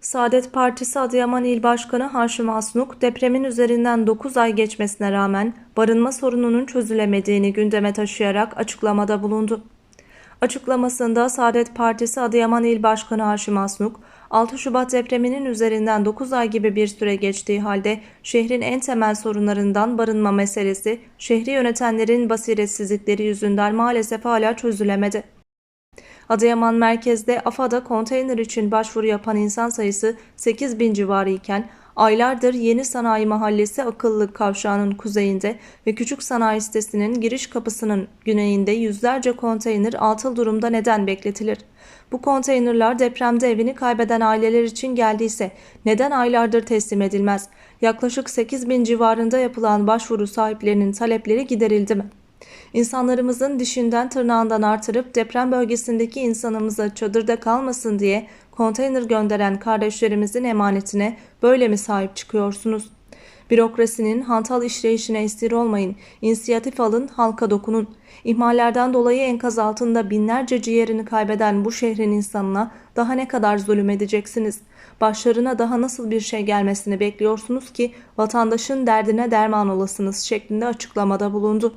Saadet Partisi Adıyaman İl Başkanı Haşim Asnuk, depremin üzerinden 9 ay geçmesine rağmen barınma sorununun çözülemediğini gündeme taşıyarak açıklamada bulundu. Açıklamasında Saadet Partisi Adıyaman İl Başkanı Haşim Asnuk, 6 Şubat depreminin üzerinden 9 ay gibi bir süre geçtiği halde şehrin en temel sorunlarından barınma meselesi, şehri yönetenlerin basiretsizlikleri yüzünden maalesef hala çözülemedi. Adıyaman merkezde AFAD'a konteyner için başvuru yapan insan sayısı 8 bin civarı iken aylardır Yeni Sanayi Mahallesi Akıllı Kavşağı'nın kuzeyinde ve Küçük Sanayi sitesinin giriş kapısının güneyinde yüzlerce konteyner atıl durumda neden bekletilir? Bu konteynerlar depremde evini kaybeden aileler için geldiyse neden aylardır teslim edilmez? Yaklaşık 8 bin civarında yapılan başvuru sahiplerinin talepleri giderildi mi? İnsanlarımızın dişinden tırnağından artırıp deprem bölgesindeki insanımıza çadırda kalmasın diye konteyner gönderen kardeşlerimizin emanetine böyle mi sahip çıkıyorsunuz? Bürokrasinin hantal işleyişine esir olmayın, inisiyatif alın, halka dokunun. İhmallerden dolayı enkaz altında binlerce ciğerini kaybeden bu şehrin insanına daha ne kadar zulüm edeceksiniz? Başlarına daha nasıl bir şey gelmesini bekliyorsunuz ki vatandaşın derdine derman olasınız şeklinde açıklamada bulundu.